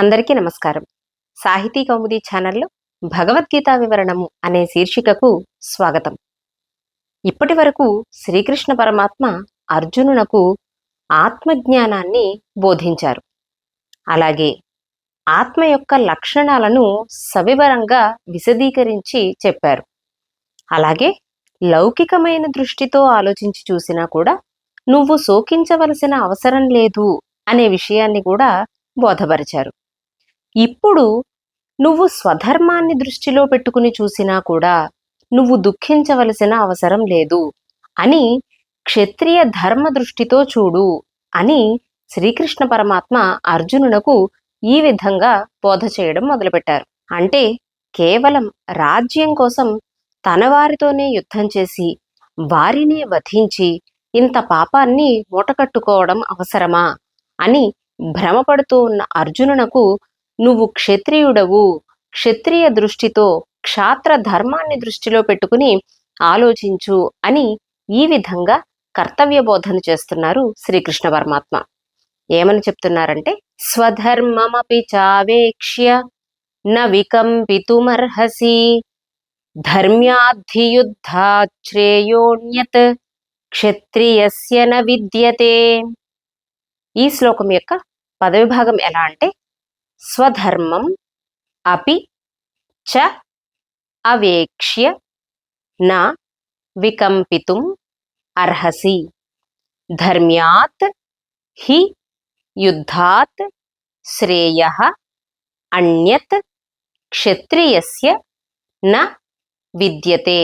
అందరికీ నమస్కారం. సాహితీ కౌముది ఛానల్లో భగవద్గీత వివరణము అనే శీర్షికకు స్వాగతం. ఇప్పటి వరకు శ్రీకృష్ణ పరమాత్మ అర్జునునకు ఆత్మజ్ఞానాన్ని బోధించారు. అలాగే ఆత్మ యొక్క లక్షణాలను సవివరంగా విశదీకరించి చెప్పారు. అలాగే లౌకికమైన దృష్టితో ఆలోచించి చూసినా కూడా నువ్వు శోకించవలసిన అవసరం లేదు అనే విషయాన్ని కూడా బోధపరిచారు. ఇప్పుడు నువ్వు స్వధర్మాన్ని దృష్టిలో పెట్టుకుని చూసినా కూడా నువ్వు దుఃఖించవలసిన అవసరం లేదు అని క్షత్రియ ధర్మ దృష్టితో చూడు అని శ్రీకృష్ణ పరమాత్మ అర్జునునకు ఈ విధంగా బోధ చేయడం మొదలుపెట్టారు. అంటే కేవలం రాజ్యం కోసం తన వారితోనే యుద్ధం చేసి వారినే వధించి ఇంత పాపాన్ని మూటకట్టుకోవడం అవసరమా అని భ్రమపడుతూ ఉన్న అర్జునునకు నువ్వు క్షత్రియుడవు. క్షత్రియ దృష్టితో క్షాత్ర ధర్మాన్ని దృష్టిలో పెట్టుకుని ఆలోచించు అని ఈ విధంగా కర్తవ్య బోధన చేస్తున్నారు శ్రీకృష్ణ పరమాత్మ. ఏమని చెప్తున్నారంటే స్వధర్మమపి చావేక్ష్య న వికంపితుమర్హసి ధర్మ్యాధియుద్ధాశ్రేయోణ్యత్ క్షత్రియస్య న విద్యతే. ఈ శ్లోకం యొక్క పదవిభాగం ఎలా అంటే స్వధర్మం అపి చ అవేక్ష్య నా వికంపితుం అర్హసి. ధర్మ్యాత్ హి యుద్ధాత్ శ్రేయ అన్యత్ క్షత్రియస్య న విద్యతే.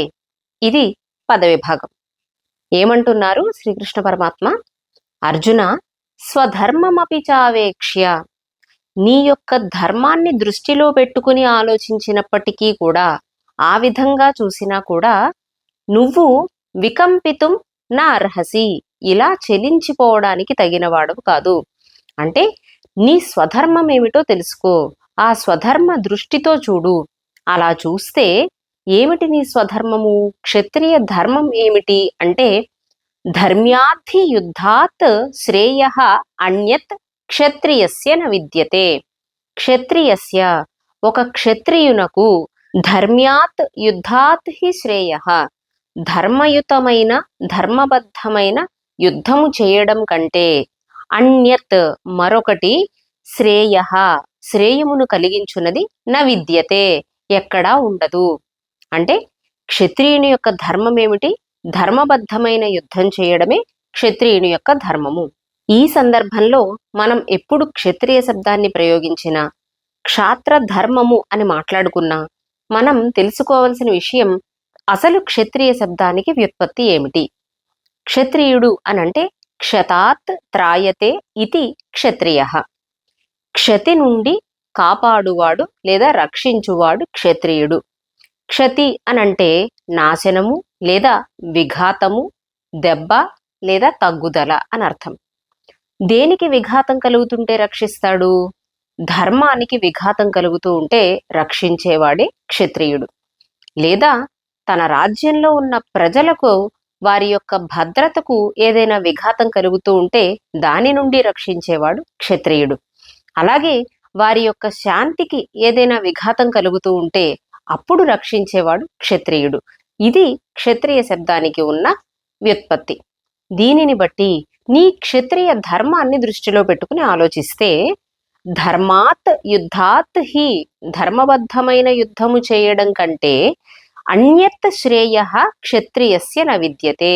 ఇది పదవిభాగం. ఏమంటున్నారు శ్రీకృష్ణ పరమాత్మ? అర్జున స్వధర్మమపి చావేక్ష్య నీ యొక్క ధర్మాన్ని దృష్టిలో పెట్టుకుని ఆలోచించినప్పటికీ కూడా ఆ విధంగా చూసినా కూడా నువ్వు వికంపితం నా అర్హసి ఇలా చెలించిపోవడానికి తగినవాడు కాదు. అంటే నీ స్వధర్మం ఏమిటో తెలుసుకో. ఆ స్వధర్మ దృష్టితో చూడు. అలా చూస్తే ఏమిటి నీ స్వధర్మము? క్షత్రియ ధర్మం ఏమిటి? అంటే ధర్మ్యాధి యుద్ధాత్ శ్రేయ అన్యత్ క్షత్రియస్య న విద్యతే. క్షత్రియస్య ఒక క్షత్రియునకు ధర్మ్యాత్ యుద్ధాత్ హి శ్రేయ. ధర్మయుతమైన ధర్మబద్ధమైన యుద్ధము చేయడం కంటే అన్యత్ మరొకటి శ్రేయ. శ్రేయమును కలిగించున్నది న విద్యతే. ఎక్కడా ఉండదు. అంటే క్షత్రియుని యొక్క ధర్మం ఏమిటి ధర్మబద్ధమైన యుద్ధం చేయడమే క్షత్రియుని యొక్క ధర్మము. ఈ సందర్భంలో మనం ఎప్పుడు క్షత్రియ శబ్దాన్ని ప్రయోగించినా క్షాత్ర ధర్మము అని మాట్లాడుకున్నా మనం తెలుసుకోవలసిన విషయం అసలు క్షత్రియ శబ్దానికి వ్యుత్పత్తి ఏమిటి? క్షత్రియుడు అనంటే క్షతాత్ త్రాయతే ఇది క్షత్రియ. క్షతి నుండి కాపాడువాడు లేదా రక్షించువాడు క్షత్రియుడు. క్షతి అనంటే నాశనము లేదా విఘాతము దెబ్బ లేదా తగ్గుదల అని అర్థం. దేనికి విఘాతం కలుగుతుంటే రక్షిస్తాడు? ధర్మానికి విఘాతం కలుగుతూ ఉంటే రక్షించేవాడే క్షత్రియుడు. లేదా తన రాజ్యంలో ఉన్న ప్రజలకు వారి యొక్క భద్రతకు ఏదైనా విఘాతం కలుగుతూ ఉంటే దాని నుండి రక్షించేవాడు క్షత్రియుడు. అలాగే వారి యొక్క శాంతికి ఏదైనా విఘాతం కలుగుతూ ఉంటే అప్పుడు రక్షించేవాడు క్షత్రియుడు. ఇది క్షత్రియ శబ్దానికి ఉన్న వ్యుత్పత్తి. దీనిని బట్టి నీ క్షత్రియ ధర్మాన్ని దృష్టిలో పెట్టుకుని ఆలోచిస్తే ధర్మాత్ యుద్ధాత్ హి ధర్మబద్ధమైన యుద్ధము చేయడం కంటే అన్యత్ శ్రేయ క్షత్రియస్య న విద్యతే.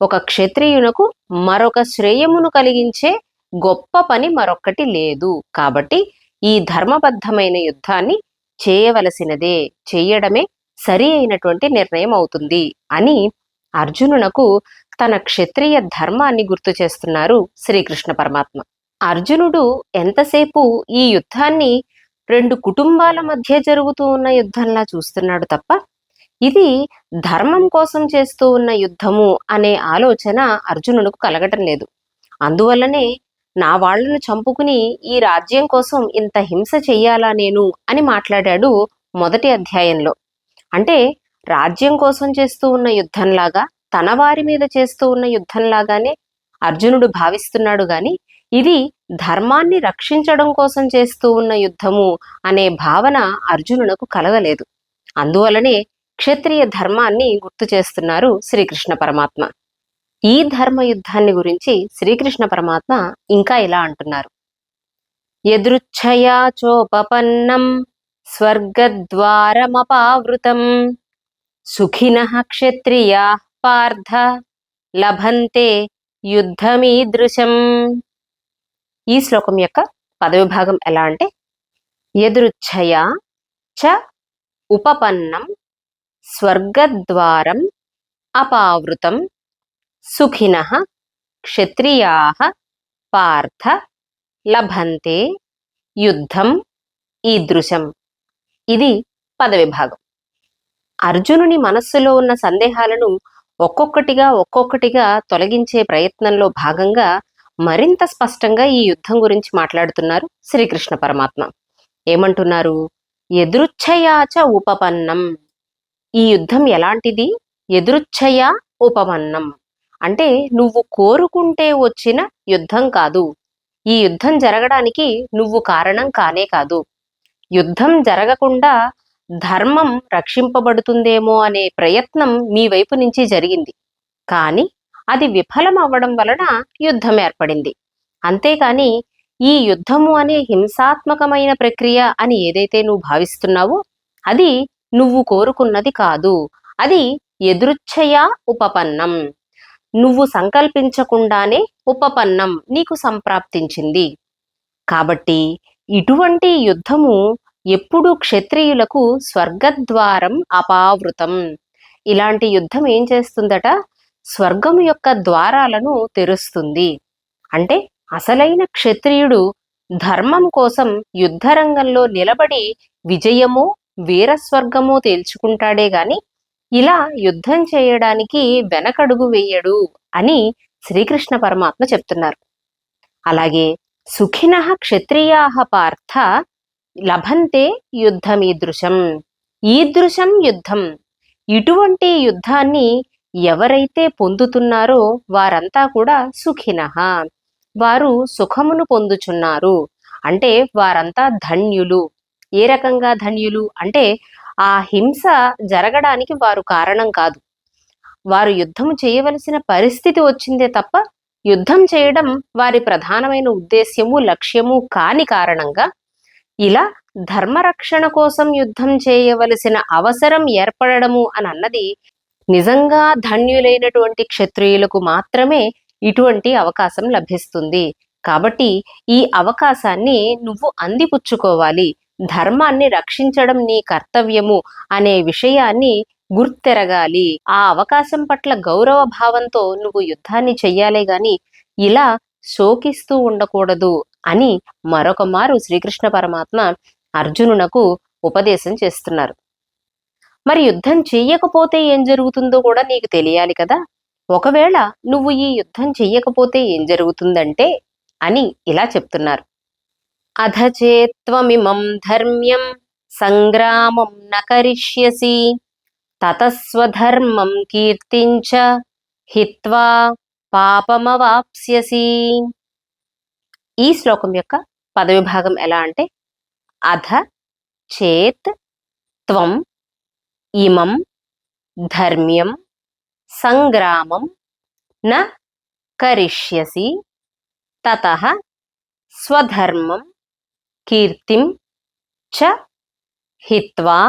ఒక క్షత్రియునకు మరొక శ్రేయమును కలిగించే గొప్ప పని మరొక్కటి లేదు. కాబట్టి ఈ ధర్మబద్ధమైన యుద్ధాన్ని చేయవలసినదే చేయడమే సరి అయినటువంటి నిర్ణయం అవుతుంది అని అర్జునునకు తన క్షత్రియ ధర్మాన్ని గుర్తు చేస్తున్నారు శ్రీకృష్ణ పరమాత్మ. అర్జునుడు ఎంతసేపు ఈ యుద్ధాన్ని రెండు కుటుంబాల మధ్య జరుగుతూ ఉన్న యుద్ధంలా చూస్తున్నాడు తప్ప ఇది ధర్మం కోసం చేస్తూ ఉన్న యుద్ధము అనే ఆలోచన అర్జునుడికి కలగటం లేదు. అందువల్లనే నా వాళ్ళను చంపుకుని ఈ రాజ్యం కోసం ఇంత హింస చెయ్యాలా నేను అని మాట్లాడాడు మొదటి అధ్యాయంలో. అంటే రాజ్యం కోసం చేస్తూ ఉన్న యుద్ధంలాగా తన వారి మీద చేస్తూ ఉన్న యుద్ధంలాగానే అర్జునుడు భావిస్తున్నాడు గాని ఇది ధర్మాన్ని రక్షించడం కోసం చేస్తూ ఉన్న యుద్ధము అనే భావన అర్జునునకు కలగలేదు. అందువలనే క్షత్రియ ధర్మాన్ని గుర్తు చేస్తున్నారు శ్రీకృష్ణ పరమాత్మ. ఈ ధర్మ యుద్ధాన్ని గురించి శ్రీకృష్ణ పరమాత్మ ఇంకా ఇలా అంటున్నారు. ఎదృచ్ఛయా చోపపన్నం స్వర్గద్వారమపావృతం. సుఖిన క్షత్రియా పార్థ లభంతే యుద్ధమీదృశం. ఈ శ్లోకం యొక్క పదవిభాగం ఎలా అంటే ఎదురుచ్ఛయా చ ఉపపన్నం స్వర్గద్వారం అపావృతం సుఖిన క్షత్రియా పార్థ లభంతే యుద్ధం ఈదృశం. ఇది పదవిభాగం. అర్జునుని మనస్సులో ఉన్న సందేహాలను ఒక్కొక్కటిగా ఒక్కొక్కటిగా తొలగించే ప్రయత్నంలో భాగంగా మరింత స్పష్టంగా ఈ యుద్ధం గురించి మాట్లాడుతున్నారు శ్రీకృష్ణ పరమాత్మ. ఏమంటున్నారు? ఎదృచ్ఛయాచ ఉపపన్నం. ఈ యుద్ధం ఎలాంటిది? ఎదృచ్ఛయ ఉపపన్నం. అంటే నువ్వు కోరుకుంటే వచ్చిన యుద్ధం కాదు. ఈ యుద్ధం జరగడానికి నువ్వు కారణం కానే కాదు. యుద్ధం జరగకుండా ధర్మం రక్షింపబడుతుందేమో అనే ప్రయత్నం మీ వైపు నుంచి జరిగింది. కానీ అది విఫలం అవ్వడం వలన యుద్ధం ఏర్పడింది. అంతేకాని ఈ యుద్ధము అనే హింసాత్మకమైన ప్రక్రియ అని ఏదైతే నువ్వు భావిస్తున్నావో అది నువ్వు కోరుకున్నది కాదు. అది ఎదృచ్ఛయా ఉపపన్నం. నువ్వు సంకల్పించకుండానే ఉపపన్నం నీకు సంప్రాప్తించింది. కాబట్టి ఇటువంటి యుద్ధము ఎప్పుడు క్షత్రియులకు స్వర్గద్వారం అపావృతం. ఇలాంటి యుద్ధం ఏం చేస్తుందట? స్వర్గం యొక్క ద్వారాలను తెరుస్తుంది. అంటే అసలైన క్షత్రియుడు ధర్మం కోసం యుద్ధరంగంలో నిలబడి విజయమో వీరస్వర్గమో తేల్చుకుంటాడే గాని ఇలా యుద్ధం చేయడానికి వెనకడుగు వేయడు అని శ్రీకృష్ణ పరమాత్మ చెప్తున్నారు. అలాగే సుఖిన క్షత్రియా పార్థ లభంతే యుద్ధమీదృశం. ఈదృశం యుద్ధం. ఇటువంటి యుద్ధాన్ని ఎవరైతే పొందుతున్నారో వారంతా కూడా సుఖిన. వారు సుఖమును పొందుచున్నారు. అంటే వారంతా ధన్యులు. ఏ రకంగా ధన్యులు? అంటే ఆ హింస జరగడానికి వారు కారణం కాదు. వారు యుద్ధం చేయవలసిన పరిస్థితి వచ్చిందే తప్ప యుద్ధం చేయడం వారి ప్రధానమైన ఉద్దేశ్యము లక్ష్యము కాని కారణంగా ఇలా ధర్మరక్షణ కోసం యుద్ధం చేయవలసిన అవసరం ఏర్పడము అని అన్నది నిజంగా ధన్యులైనటువంటి క్షత్రియులకు మాత్రమే ఇటువంటి అవకాశం లభిస్తుంది. కాబట్టి ఈ అవకాశాన్ని నువ్వు అందిపుచ్చుకోవాలి. ధర్మాన్ని రక్షించడం నీ కర్తవ్యము అనే విషయాన్ని గుర్తెరగాలి. ఆ అవకాశం పట్ల గౌరవ భావంతో నువ్వు యుద్ధాన్ని చెయ్యాలే గాని ఇలా శోకిస్తూ ఉండకూడదు. అని మరొక మారు శ్రీకృష్ణ పరమాత్మ అర్జునునకు ఉపదేశం చేస్తున్నారు. మరి యుద్ధం చెయ్యకపోతే ఏం జరుగుతుందో కూడా నీకు తెలియాలి కదా? ఒకవేళ నువ్వు ఈ యుద్ధం చెయ్యకపోతే ఏం జరుగుతుందంటే అని ఇలా చెప్తున్నారు. అధచేత్వమిమం ధర్మ్యం సంగ్రామం నకరిష్యసి తతస్వధర్మం కీర్తించ హిత్వా పాపమవాప్స్యసి ఈ శ్లోకం యొక్క పదవిభాగం ఎలా అంటే అధ చేత్ త్వం ఇమం ధర్మ్యం సంగ్రామం న కరిష్యసి తత స్వధర్మం కీర్తిం చ హిత్వా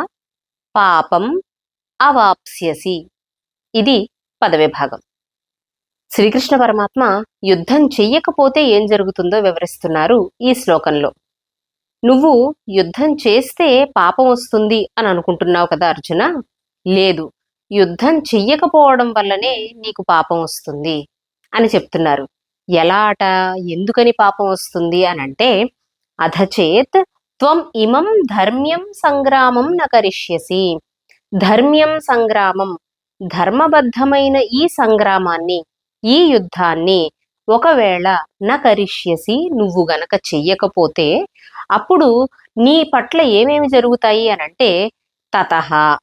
పాపం అవాప్స్యసి. ఇది పదవిభాగం. శ్రీకృష్ణ పరమాత్మ యుద్ధం చెయ్యకపోతే ఏం జరుగుతుందో వివరిస్తున్నారు ఈ శ్లోకంలో. నువ్వు యుద్ధం చేస్తే పాపం వస్తుంది అని అనుకుంటున్నావు కదా అర్జున? లేదు. యుద్ధం చెయ్యకపోవడం వల్లనే నీకు పాపం వస్తుంది అని చెప్తున్నారు. ఎలా అట? ఎందుకని పాపం వస్తుంది అని అంటే అధచేత్ త్వం ఇమం ధర్మ్యం సంగ్రామం నకరిష్యసి. ధర్మ్యం సంగ్రామం ధర్మబద్ధమైన ఈ సంగ్రామాన్ని ఈ యుద్ధాన్ని ఒకవేళ న కరిష్యసి నువ్వు గనక చెయ్యకపోతే అప్పుడు నీ పట్ల ఏమేమి జరుగుతాయి అనంటే తత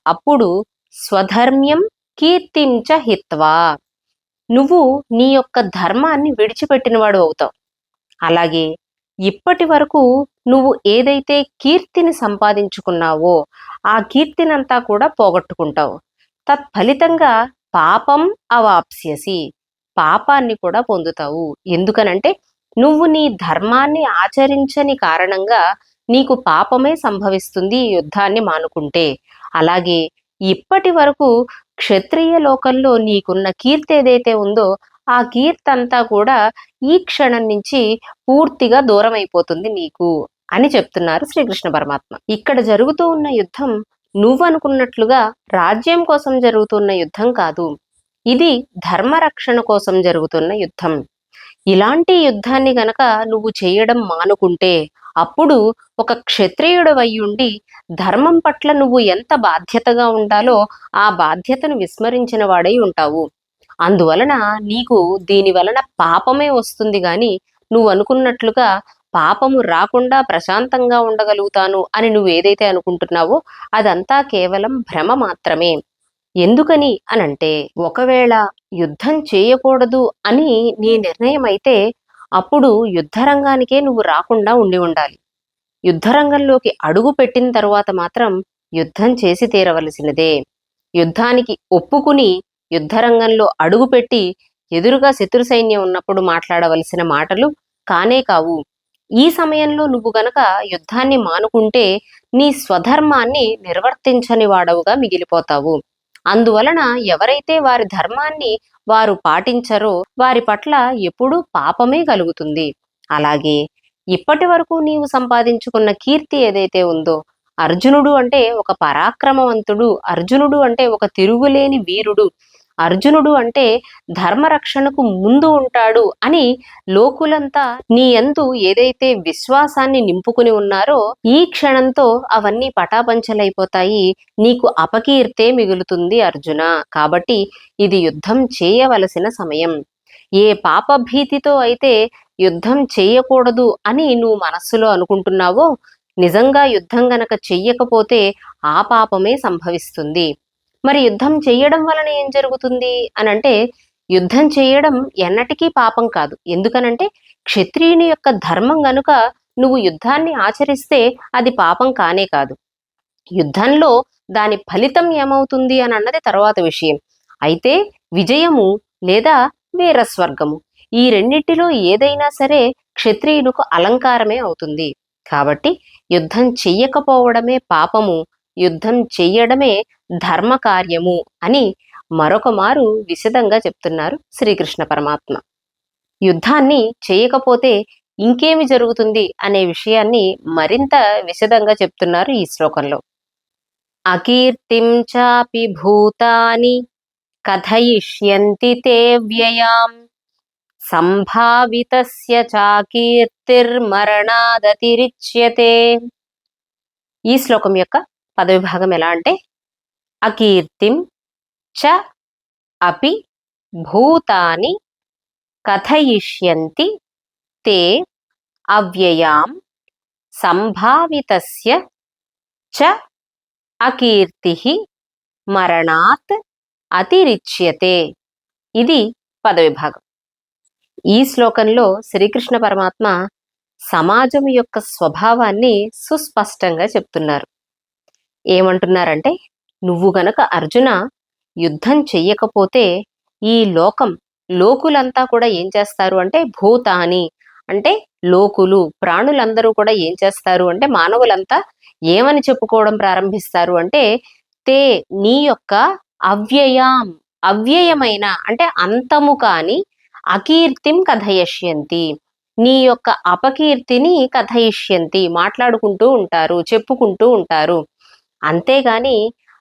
అప్పుడు స్వధర్మ్యం కీర్తించ హిత్వా. నువ్వు నీ యొక్క ధర్మాన్ని విడిచిపెట్టినవాడు అవుతావు. అలాగే ఇప్పటి వరకు నువ్వు ఏదైతే కీర్తిని సంపాదించుకున్నావో ఆ కీర్తినంతా కూడా పోగొట్టుకుంటావు. తత్ఫలితంగా పాపం అవాప్స్యసి. పాపాన్ని కూడా పొందుతావు. ఎందుకనంటే నువ్వు నీ ధర్మాన్ని ఆచరించని కారణంగా నీకు పాపమే సంభవిస్తుంది ఈ యుద్ధాన్ని మానుకుంటే. అలాగే ఇప్పటి వరకు క్షత్రియ లోకంలో నీకున్న కీర్తి ఏదైతే ఉందో ఆ కీర్తి అంతా కూడా ఈ క్షణం నుంచి పూర్తిగా దూరం అయిపోతుంది నీకు అని చెప్తున్నారు శ్రీకృష్ణ పరమాత్మ. ఇక్కడ జరుగుతూ ఉన్న యుద్ధం నువ్వు అనుకున్నట్లుగా రాజ్యం కోసం జరుగుతున్న యుద్ధం కాదు. ఇది ధర్మరక్షణ కోసం జరుగుతున్న యుద్ధం. ఇలాంటి యుద్ధాన్ని గనక నువ్వు చేయడం మానుకుంటే అప్పుడు ఒక క్షత్రియుడు అయ్యుండి ధర్మం పట్ల నువ్వు ఎంత బాధ్యతగా ఉండాలో ఆ బాధ్యతను విస్మరించిన వాడై ఉంటావు. అందువలన నీకు దీని వలన పాపమే వస్తుంది గాని నువ్వు అనుకున్నట్లుగా పాపము రాకుండా ప్రశాంతంగా ఉండగలుగుతాను అని నువ్వు ఏదైతే అనుకుంటున్నావో అదంతా కేవలం భ్రమ మాత్రమే. ఎందుకని అనంటే ఒకవేళ యుద్ధం చేయకూడదు అని నీ నిర్ణయం అయితే అప్పుడు యుద్ధరంగానికే నువ్వు రాకుండా ఉండి ఉండాలి. యుద్ధరంగంలోకి అడుగు పెట్టిన తరువాత మాత్రం యుద్ధం చేసి తీరవలసినదే. యుద్ధానికి ఒప్పుకుని యుద్ధరంగంలో అడుగుపెట్టి ఎదురుగా శత్రు సైన్యం ఉన్నప్పుడు మాట్లాడవలసిన మాటలు కానే కావు. ఈ సమయంలో నువ్వు గనక యుద్ధాన్ని మానుకుంటే నీ స్వధర్మాన్ని నిర్వర్తించని వాడవుగా మిగిలిపోతావు. అందువలన ఎవరైతే వారి ధర్మాన్ని వారు పాటించరో వారి పట్ల ఎప్పుడూ పాపమే కలుగుతుంది. అలాగే ఇప్పటి వరకు నీవు సంపాదించుకున్న కీర్తి ఏదైతే ఉందో అర్జునుడు అంటే ఒక పరాక్రమవంతుడు అర్జునుడు అంటే ఒక తిరుగులేని వీరుడు అర్జునుడు అంటే ధర్మరక్షణకు ముందు ఉంటాడు అని లోకులంతా నీ ఎందు ఏదైతే విశ్వాసాన్ని నింపుకుని ఉన్నారో ఈ క్షణంతో అవన్నీ పటాపంచలైపోతాయి. నీకు అపకీర్తే మిగులుతుంది అర్జున. కాబట్టి ఇది యుద్ధం చేయవలసిన సమయం. ఏ పాపభీతితో అయితే యుద్ధం చేయకూడదు అని నువ్వు మనస్సులో అనుకుంటున్నావో నిజంగా యుద్ధం గనక చెయ్యకపోతే ఆ పాపమే సంభవిస్తుంది. మరి యుద్ధం చేయడం వలన ఏం జరుగుతుంది? అని అంటే యుద్ధం చేయడం ఎన్నటికీ పాపం కాదు. ఎందుకనంటే క్షత్రియుని యొక్క ధర్మం గనుక నువ్వు యుద్ధాన్ని ఆచరిస్తే అది పాపం కానే కాదు. యుద్ధంలో దాని ఫలితం ఏమవుతుంది? అని అన్నది తర్వాత విషయం. అయితే విజయము లేదా వీరస్వర్గము ఈ రెండింటిలో ఏదైనా సరే క్షత్రియునికి అలంకారమే అవుతుంది. కాబట్టి యుద్ధం చెయ్యకపోవడమే పాపము యుద్ధం చెయ్యడమే ధర్మకార్యము అని మరొక మారు విశదంగా చెప్తున్నారు శ్రీకృష్ణ పరమాత్మ. యుద్ధాన్ని చేయకపోతే ఇంకేమి జరుగుతుంది అనే విషయాన్ని మరింత విశదంగా చెప్తున్నారు ఈ శ్లోకంలో. అకీర్తిం చాపి భూతాని కథయిష్యంతి తే వ్యయాం సంభావితస్య చాకీర్తిర్మరణాదతిరిచ్యతే. ఈ శ్లోకం యొక్క పదవిభాగం ఎలా అంటే అకీర్తిం చ అపి భూతాని కథయిష్యంతి తే అవ్యయాం సంభావితస్య చ అకీర్తి మరణాత్ అతిరిచ్యతే. ఇది పదవిభాగం. ఈ శ్లోకంలో శ్రీకృష్ణ పరమాత్మ సమాజం యొక్క స్వభావాన్ని సుస్పష్టంగా చెప్తున్నారు. ఏమంటున్నారంటే నువ్వు గనక అర్జున యుద్ధం చెయ్యకపోతే ఈ లోకం లోకులంతా కూడా ఏం చేస్తారు అంటే భూతాని అంటే లోకులు ప్రాణులందరూ కూడా ఏం చేస్తారు అంటే మానవులంతా ఏమని చెప్పుకోవడం ప్రారంభిస్తారు అంటే తే నీ యొక్క అవ్యయాం అవ్యయమైన అంటే అంతము కాని అకీర్తిం కథయిష్యంతి నీ యొక్క అపకీర్తిని కథయిష్యంతి మాట్లాడుకుంటూ ఉంటారు చెప్పుకుంటూ ఉంటారు. అంతేగాని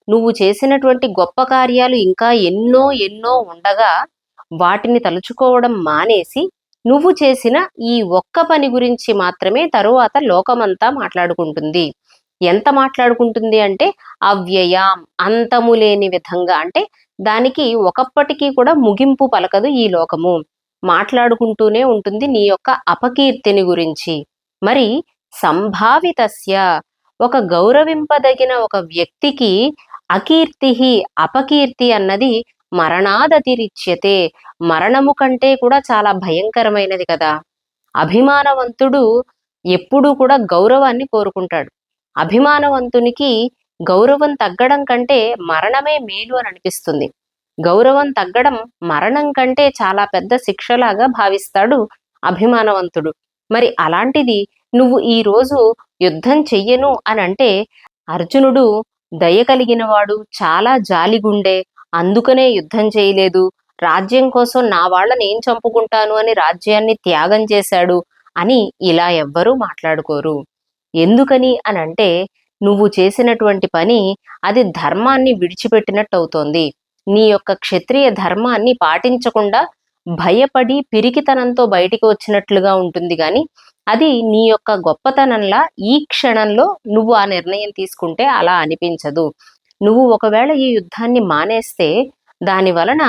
నువ్వు చేసినటువంటి గొప్ప కార్యాలు ఇంకా ఎన్నో ఎన్నో ఉండగా వాటిని తలుచుకోవడం మానేసి నువ్వు చేసిన ఈ ఒక్క పని గురించి మాత్రమే తరువాత లోకమంతా మాట్లాడుకుంటుంది. ఎంత మాట్లాడుకుంటుంది అంటే అవ్యయాం అంతము లేని విధంగా అంటే దానికి ఒకప్పటికీ కూడా ముగింపు పలకదు ఈ లోకము. మాట్లాడుకుంటూనే ఉంటుంది నీ యొక్క అపకీర్తిని గురించి. మరి సంభావితస్య ఒక గౌరవింపదగిన ఒక వ్యక్తికి అకీర్తి అపకీర్తి అన్నది మరణాదతిరిచ్యతే. మరణము కంటే కూడా చాలా భయంకరమైనది కదా. అభిమానవంతుడు ఎప్పుడూ కూడా గౌరవాన్ని కోరుకుంటాడు. అభిమానవంతునికి గౌరవం తగ్గడం కంటే మరణమే మేలు అని అనిపిస్తుంది. గౌరవం తగ్గడం మరణం కంటే చాలా పెద్ద శిక్షలాగా భావిస్తాడు అభిమానవంతుడు. మరి అలాంటిది నువ్వు ఈ రోజు యుద్ధం చెయ్యను అని అంటే అర్జునుడు దయ కలిగినవాడు చాలా జాలిగుండే. అందుకనే యుద్ధం చేయలేదు. రాజ్యం కోసం నా వాళ్ళని ఏం చంపుకుంటాను అని రాజ్యాన్ని త్యాగం చేశాడు అని ఇలా ఎవ్వరూ మాట్లాడుకోరు. ఎందుకని అని అంటే నువ్వు చేసినటువంటి పని అది ధర్మాన్ని విడిచిపెట్టినట్టు అవుతోంది నీ యొక్క క్షత్రియ ధర్మాన్ని పాటించకుండా భయపడి పిరికితనంతో బయటికి వచ్చినట్లుగా ఉంటుంది కానీ అది నీ యొక్క గొప్పతనంలా ఈ క్షణంలో నువ్వు ఆ నిర్ణయం తీసుకుంటే అలా అనిపించదు. నువ్వు ఒకవేళ ఈ యుద్ధాన్ని మానేస్తే దాని వలన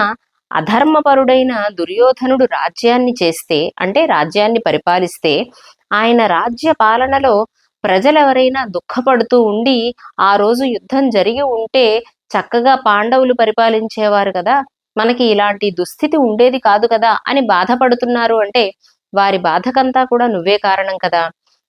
అధర్మపరుడైన దుర్యోధనుడు రాజ్యాన్ని చేస్తే అంటే రాజ్యాన్ని పరిపాలిస్తే ఆయన రాజ్య పాలనలో ప్రజలెవరైనా దుఃఖపడుతూ ఉండి ఆ రోజు యుద్ధం జరిగి ఉంటే చక్కగా పాండవులు పరిపాలించేవారు కదా మనకి ఇలాంటి దుస్థితి ఉండేది కాదు కదా అని బాధపడుతున్నారు అంటే వారి బాధకంతా కూడా నువ్వే కారణం కదా.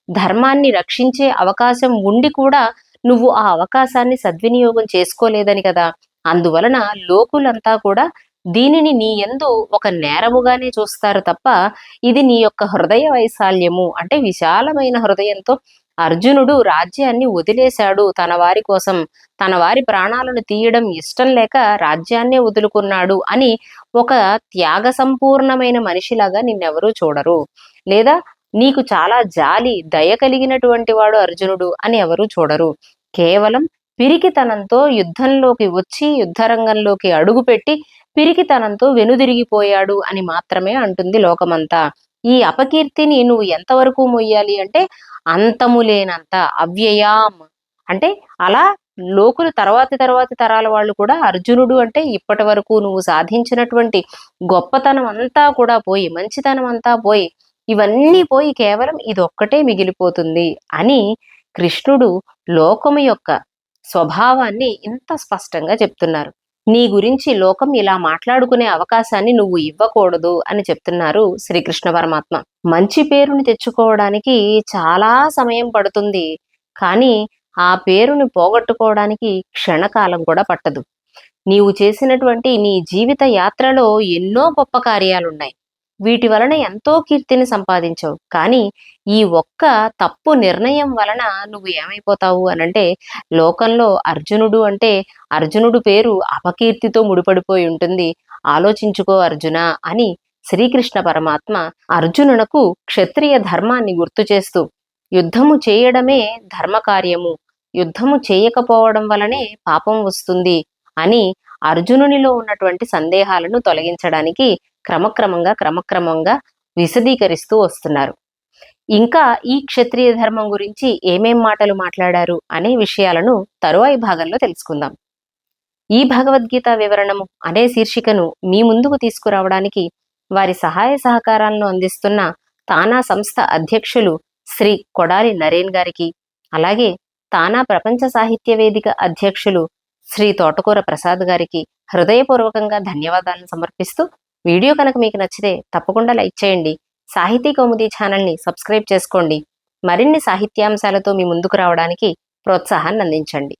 ధర్మాన్ని రక్షించే అవకాశం ఉండి కూడా నువ్వు ఆ అవకాశాన్ని సద్వినియోగం చేసుకోలేదని కదా. అందువలన లోకులంతా కూడా దీనిని నీ ఎందు ఒక నేరముగానే చూస్తారు తప్ప ఇది నీ యొక్క హృదయ వైశాల్యము అంటే విశాలమైన హృదయంతో అర్జునుడు రాజ్యాన్ని వదిలేశాడు. తన వారి కోసం తన వారి ప్రాణాలను తీయడం ఇష్టం లేక రాజ్యాన్నే వదులుకున్నాడు అని ఒక త్యాగ సంపూర్ణమైన మనిషిలాగా నిన్నెవరూ చూడరు. లేదా నీకు చాలా జాలి దయ కలిగినటువంటి వాడు అర్జునుడు అని ఎవరూ చూడరు. కేవలం పిరికితనంతో యుద్ధంలోకి వచ్చి యుద్ధరంగంలోకి అడుగుపెట్టి పిరికితనంతో వెనుదిరిగిపోయాడు అని మాత్రమే అంటుంది లోకమంతా. ఈ అపకీర్తిని నువ్వు ఎంతవరకు మొయ్యాలి అంటే అంతము లేనంత అవ్యయాం. అంటే అలా లోకులు తర్వాతి తర్వాతి తరాల వాళ్ళు కూడా అర్జునుడు అంటే ఇప్పటి వరకు నువ్వు సాధించినటువంటి గొప్పతనం అంతా కూడా పోయి మంచితనం అంతా పోయి ఇవన్నీ పోయి కేవలం ఇదొక్కటే మిగిలిపోతుంది అని కృష్ణుడు లోకము యొక్క స్వభావాన్ని ఇంత స్పష్టంగా చెప్తున్నారు. నీ గురించి లోకం ఇలా మాట్లాడుకునే అవకాశాన్ని నువ్వు ఇవ్వకూడదు అని చెప్తున్నారు శ్రీకృష్ణ పరమాత్మ. మంచి పేరుని తెచ్చుకోవడానికి చాలా సమయం పడుతుంది. కానీ ఆ పేరుని పోగొట్టుకోవడానికి క్షణకాలం కూడా పట్టదు. నీవు చేసినటువంటి నీ జీవిత యాత్రలో ఎన్నో గొప్ప కార్యాలున్నాయి. వీటి వలన ఎంతో కీర్తిని సంపాదించావు. కానీ ఈ ఒక్క తప్పు నిర్ణయం వలన నువ్వు ఏమైపోతావు అనంటే లోకంలో అర్జునుడు అంటే అర్జునుడు పేరు అపకీర్తితో ముడిపడిపోయి ఉంటుంది. ఆలోచించుకో అర్జున అని శ్రీకృష్ణ పరమాత్మ అర్జునునకు క్షత్రియ ధర్మాన్ని గుర్తు చేస్తూ యుద్ధము చేయడమే ధర్మకార్యము. యుద్ధము చేయకపోవడం వలనే పాపం వస్తుంది అని అర్జునునిలో ఉన్నటువంటి సందేహాలను తొలగించడానికి క్రమక్రమంగా క్రమక్రమంగా విశదీకరిస్తూ వస్తున్నారు. ఇంకా ఈ క్షత్రియ ధర్మం గురించి ఏమేం మాటలు మాట్లాడారు అనే విషయాలను తరువాయి భాగంలో తెలుసుకుందాం. ఈ భగవద్గీత వివరణము అనే శీర్షికను మీ ముందుకు తీసుకురావడానికి వారి సహాయ సహకారాలను అందిస్తున్న తానా సంస్థ అధ్యక్షులు శ్రీ కొడాలి నరేన్ గారికి అలాగే తానా ప్రపంచ సాహిత్య వేదిక అధ్యక్షులు శ్రీ తోటకూర ప్రసాద్ గారికి హృదయపూర్వకంగా ధన్యవాదాలను సమర్పిస్తూ వీడియో కనుక మీకు నచ్చితే తప్పకుండా లైక్ చేయండి. సాహితీ కౌముది ఛానల్ని సబ్స్క్రైబ్ చేసుకోండి. మరిన్ని సాహిత్యాంశాలతో మీ ముందుకు రావడానికి ప్రోత్సాహాన్ని అందించండి.